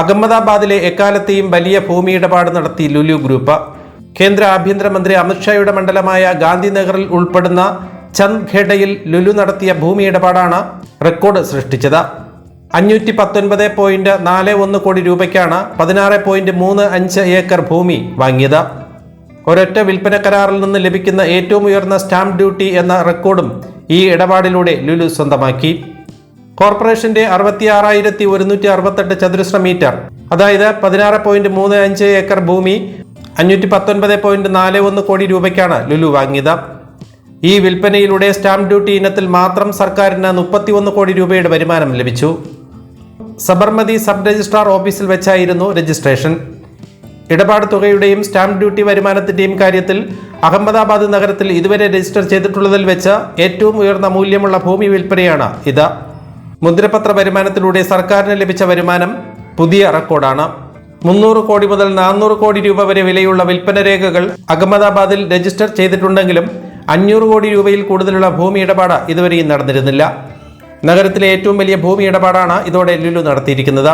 അഹമ്മദാബാദിലെ എക്കാലത്തെയും വലിയ ഭൂമി ഇടപാട് നടത്തി ലുലു ഗ്രൂപ്പ്. കേന്ദ്ര ആഭ്യന്തരമന്ത്രി അമിത്ഷായുടെ മണ്ഡലമായ ഗാന്ധിനഗറിൽ ഉൾപ്പെടുന്ന ചന്ദ്ഖേഡയിൽ ലുലു നടത്തിയ ഭൂമി ഇടപാടാണ് റെക്കോർഡ് സൃഷ്ടിച്ചത്. അഞ്ഞൂറ്റി പത്തൊൻപത് പോയിന്റ് നാല് ഒന്ന് കോടി രൂപയ്ക്കാണ് പതിനാറ് പോയിന്റ് മൂന്ന് അഞ്ച് ഏക്കർ ഭൂമി വാങ്ങിയത്. ഒരൊറ്റ വിൽപ്പന കരാറിൽ നിന്ന് ലഭിക്കുന്ന ഏറ്റവും ഉയർന്ന സ്റ്റാമ്പ് ഡ്യൂട്ടി എന്ന റെക്കോർഡും ഈ ഇടപാടിലൂടെ ലുലു സ്വന്തമാക്കി. കോർപ്പറേഷന്റെ അറുപത്തിയാറായിരത്തി ഒരുന്നൂറ്റി അറുപത്തെട്ട് ചതുരശ്ര മീറ്റർ. അതായത് പതിനാറ് പോയിന്റ് മൂന്ന് അഞ്ച് ഏക്കർ ഭൂമി അഞ്ഞൂറ്റി പത്തൊൻപത് പോയിന്റ് നാല് ഒന്ന് കോടി രൂപയ്ക്കാണ് ലുലു വാങ്ങിയത്. ഈ വിൽപ്പനയിലൂടെ സ്റ്റാമ്പ് ഡ്യൂട്ടി ഇനത്തിൽ മാത്രം സർക്കാരിന് മുപ്പത്തിയൊന്ന് കോടി രൂപയുടെ വരുമാനം ലഭിച്ചു. സബർമതി സബ് രജിസ്ട്രാർ ഓഫീസിൽ വെച്ചായിരുന്നു രജിസ്ട്രേഷൻ. ഇടപാട് തുകയുടെയും സ്റ്റാമ്പ് ഡ്യൂട്ടി വരുമാനത്തിന്റെയും കാര്യത്തിൽ അഹമ്മദാബാദ് നഗരത്തിൽ ഇതുവരെ രജിസ്റ്റർ ചെയ്തിട്ടുള്ളതിൽ വെച്ച് ഏറ്റവും ഉയർന്ന മൂല്യമുള്ള ഭൂമി വിൽപ്പനയാണ് ഇത്. മുദ്രപത്ര വരുമാനത്തിലൂടെ സർക്കാരിന് ലഭിച്ച വരുമാനം പുതിയ റെക്കോർഡാണ്. മുന്നൂറ് കോടി മുതൽ നാനൂറ് കോടി രൂപ വരെ വിലയുള്ള വിൽപ്പന രേഖകൾ അഹമ്മദാബാദിൽ രജിസ്റ്റർ ചെയ്തിട്ടുണ്ടെങ്കിലും അഞ്ഞൂറ് കോടി രൂപയിൽ കൂടുതലുള്ള ഭൂമി ഇടപാട് ഇതുവരെയും നടന്നിരുന്നില്ല. നഗരത്തിലെ ഏറ്റവും വലിയ ഭൂമി ഇടപാടാണ് ഇതോടെ ലുലു നടത്തിയിരിക്കുന്നത്.